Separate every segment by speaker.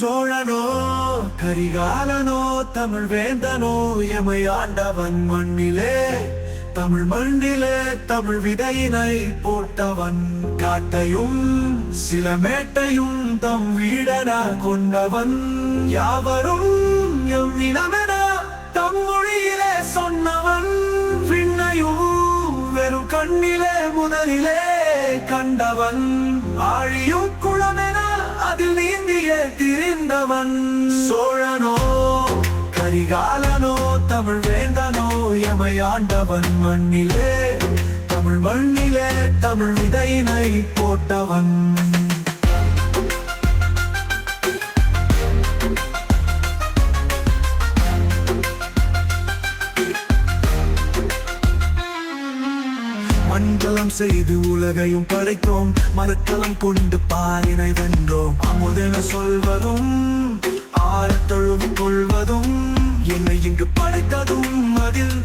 Speaker 1: சோழனோ கரிகாலனோ தமிழ் வேந்தனோ எமை ஆண்டவன் மண்ணிலே தமிழ் மண்ணிலே தமிழ் விதையினை போட்டவன். காட்டையும் சில மேட்டையும் தம் வீடன கொண்டவன். யாவரும் எம் தம் மொழியிலே சொன்னவன். விண்ணையும் வெறும் கண்ணிலே முதலிலே கண்டவன். ஆழியும் குளமென அதில் நீந்திய திரிந்தவன். சோழனோ கரிகாலனோ தமிழ் வேந்தனோ எமையாண்டவன் மண்ணிலே தமிழ் மண்ணிலே தமிழ் விதையினை போட்டவன். மண்கலம் செய்து உலகையும் படைத்தோம். மரக்கலம் கொண்டு பாலினை வென்றோம். அமுதென சொல்வதும் ஆழத்தழுவி கொள்வதும் என்னை இங்கு படைத்ததும். அதில்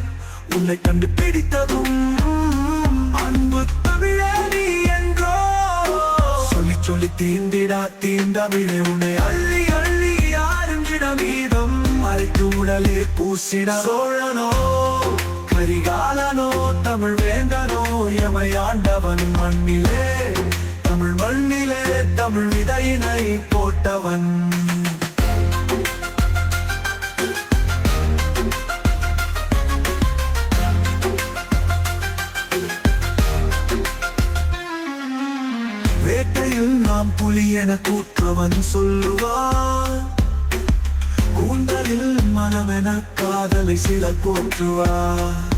Speaker 1: உன்னை கண்டு பிடித்ததும் அன்பு தமிழே என்றோ. சொல்லி சொல்லி தீண்டிடா தீண்டமிழே உன்னை அள்ளி அள்ளி யாருங்கிட மீதம் மறைத்து உடலே பூசிட சோழனோ கரிகாலனோ தமிழ் வேந்தனோ. எமை ஆண்டவன் மண்ணிலே. தமிழ் மண்ணிலே தமிழ் விதையினை போட்டவன். வேட்டையில் நாம் புலி என கூற்றவன் சொல்லுவான். கூந்தலில் மனமென காதலை சில போற்றுவார்.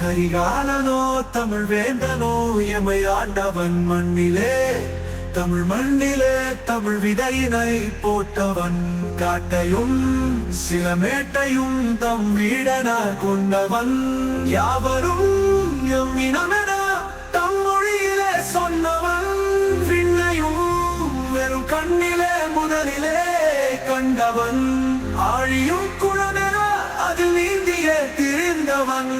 Speaker 1: கரிகாலனோ தமிழ் வேந்தனோ எமை ஆண்டவன் மண்ணிலே. தமிழ் மண்ணிலே தமிழ் விதையினை போட்டவன் காட்டையும் சில மேட்டையும் தம் வீடன கொண்டவன் யாவரும் எம் இனமென தம் மொழியிலே சொன்னவன். விண்ணையும் வெறும் கண்ணிலே முதலிலே கண்டவன். ஆழியும் குழமென அதில் நீந்திய திரிந்தவன்.